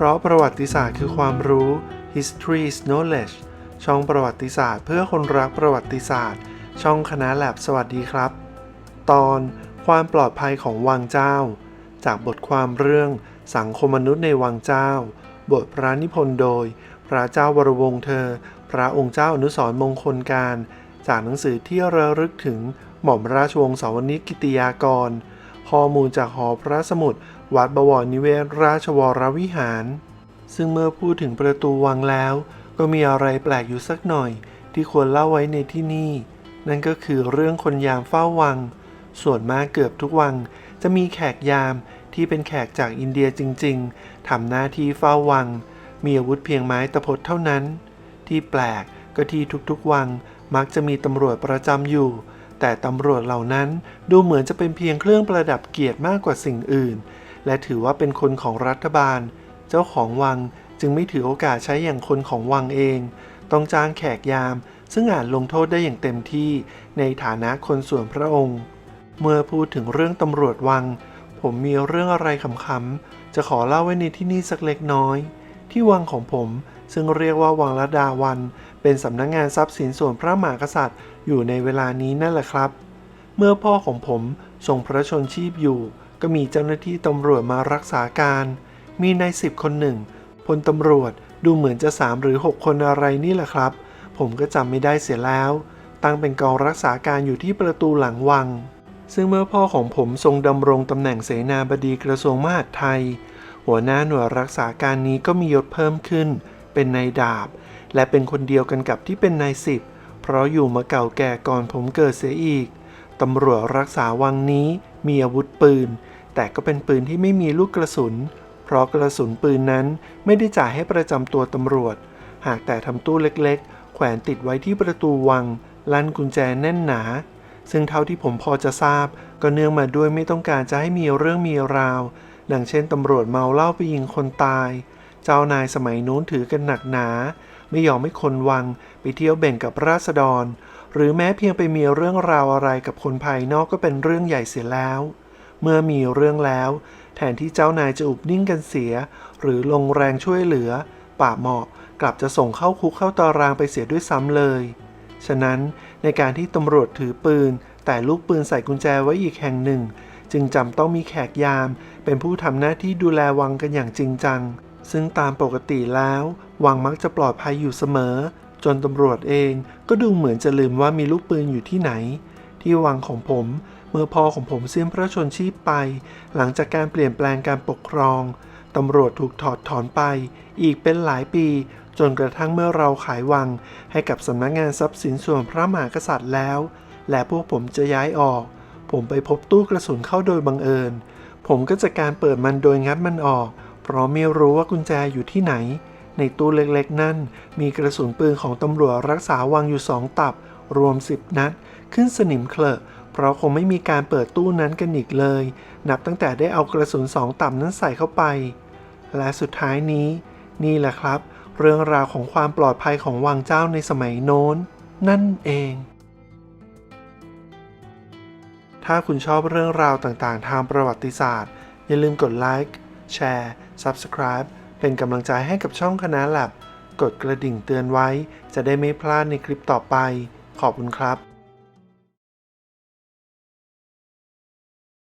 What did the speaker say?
เพราะประวัติศาสตร์คือความรู้ history is knowledge ช่องประวัติศาสตร์ เพื่อคนรักประวัติศาสตร์ ช่องคณะแลบสวัสดีครับ ตอนความปลอดภัยของวังเจ้า จากบทความเรื่องสังคมมนุษย์ในวังเจ้า บทพระนิพนธ์โดย พระเจ้าวรวงเธอ พระองค์เจ้าอนุสรมงคลการ จากหนังสือที่ระลึกถึงหม่อมราชวงศ์สาวนิกิติยากร ข้อมูลจากหอพระสมุดวัดบวรนิเวศราชวรวิหาร ซึ่งเมื่อพูดถึงประตูวังแล้ว ก็มีอะไรแปลกอยู่สักหน่อย ที่ควรเล่าไว้ในที่นี่ นั่นก็คือเรื่องคนยามเฝ้าวัง ส่วนมากเกือบทุกวัง จะมีแขกยามที่เป็นแขกจากอินเดียจริง ๆทำหน้าที่เฝ้าวัง มีอาวุธเพียงไม้ตะพดเท่านั้น ที่แปลกก็ที่ทุกๆวังมักจะมีตำรวจประจำอยู่ แต่ตำรวจเหล่านั้นดูเหมือนจะเป็นเพียงเครื่องประดับเกียรติมากกว่าสิ่งอื่น และถือว่าเป็นคนของรัฐบาล เจ้าของวังจึงไม่ถือโอกาสใช้อย่างคนของวังเอง ต้องจ้างแขกยาม ซึ่งอาจลงโทษได้อย่างเต็มที่ในฐานะคนส่วนพระองค์ เมื่อพูดถึงเรื่องตำรวจวัง ผมมีเรื่องอะไรขำๆจะขอเล่าไว้ในที่นี่สักเล็กน้อย ที่วังของผมซึ่งเรียกว่าวังละดาวัน เป็นสำนักงงานทรัพย์สินส่วนพระมหากษัตริย์ อยู่ในเวลานี้นั่นแหละครับ เมื่อพ่อของผมทรงพระชนชีพอยู่ ก็มีเจ้าหน้าที่ตำรวจมารักษาการ มีนายสิบคนหนึ่งพลตำรวจดูเหมือนจะสามหรือหกคนอะไรนี่แหละครับ ผมก็จำไม่ได้เสียแล้ว ตั้งเป็นกองรักษาการอยู่ที่ประตูหลังวัง ซึ่งเมื่อพ่อของผมทรงดำรงตำแหน่งเสนาบดีกระทรวงมหาดไทย หัวหน้าหน่วยรักษาการนี้ก็มียศเพิ่มขึ้น เป็นนายดาบ และเป็นคนเดียวกันกับที่เป็นนายสิบ เพราะอยู่มาเก่าแก่ก่อนผมเกิดเสียอีก ตำรวจรักษาวังนี้มีอาวุธปืน แต่ก็เป็นปืนที่ไม่มีลูกกระสุน เพราะกระสุนปืนนั้นไม่ได้จ่ายให้ประจำตัวตำรวจ หากแต่ทำตู้เล็กๆ แขวนติดไว้ที่ประตูวัง ลั่นกุญแจแน่นหนา ซึ่งเท่าที่ผมพอจะทราบ ก็เนื่องมาด้วยไม่ต้องการจะให้มีเรื่องมีราว ดังเช่นตำรวจเมาเหล้าไปยิงคนตาย เจ้านายสมัยนู้นถือกันหนักหนา ไม่ยอมให้คนวังไปเที่ยวแบ่งกับราษฎร หรือแม้เพียงไปมีเรื่องราวอะไรกับคนภายนอกก็เป็นเรื่องใหญ่เสียแล้ว เมื่อมีเรื่องแล้ว แทนที่เจ้านายจะอุบนิ่งกันเสีย หรือลงแรงช่วยเหลือ ป่าเหมาะกลับจะส่งเข้าคุกเข้าตารางไปเสียด้วยซ้ำเลย ฉะนั้นในการที่ตำรวจถือปืน แต่ลูกปืนใส่กุญแจไว้อีกแห่งหนึ่ง จึงจำต้องมีแขกยาม เป็นผู้ทำหน้าที่ดูแลวังกันอย่างจริงจัง ซึ่งตามปกติแล้ว วังมักจะปลอดภัยอยู่เสมอ จนตำรวจเองก็ดูเหมือนจะลืมว่ามีลูกปืนอยู่ที่ไหน ที่วังของผม เมื่อพ่อของผมสิ้นพระชนชีพไป หลังจากการเปลี่ยนแปลงการปกครองตำรวจถูกถอดถอนไป อีกเป็นหลายปี จนกระทั่งเมื่อเราขายวัง ให้กับสำนักงานทรัพย์สินส่วนพระมหากษัตริย์แล้ว และพวกผมจะย้ายออก ผมไปพบตู้กระสุนเข้าโดยบังเอิญ ผมก็จะการเปิดมันโดยงัดมันออก เพราะไม่รู้ว่ากุญแจอยู่ที่ไหน ในตู้เล็กๆ นั่น มีกระสุนปืนของตำรวจรักษาวังอยู่สองตับ รวมสิบนัด ขึ้นสนิมเคลอะเพราะคงไม่มีการเปิดตู้นั้นกันอีกเลย นับตั้งแต่ได้เอากระสุนสองตับนั้นใส่เข้าไป และสุดท้ายนี้ นี่แหละครับ เรื่องราวของความปลอดภัยของวังเจ้าในสมัยโน้น นั่นเอง ถ้าคุณชอบเรื่องราวต่างๆ ทางประวัติศาสตร์ อย่าลืมกดไลค์แชร์ Subscribe เป็นกำลังใจให้กับช่องคณะหลบกดกระดิ่งเตือนไว้ จะได้ไม่พลาดในคลิปต่อไป ขอบคุณครับ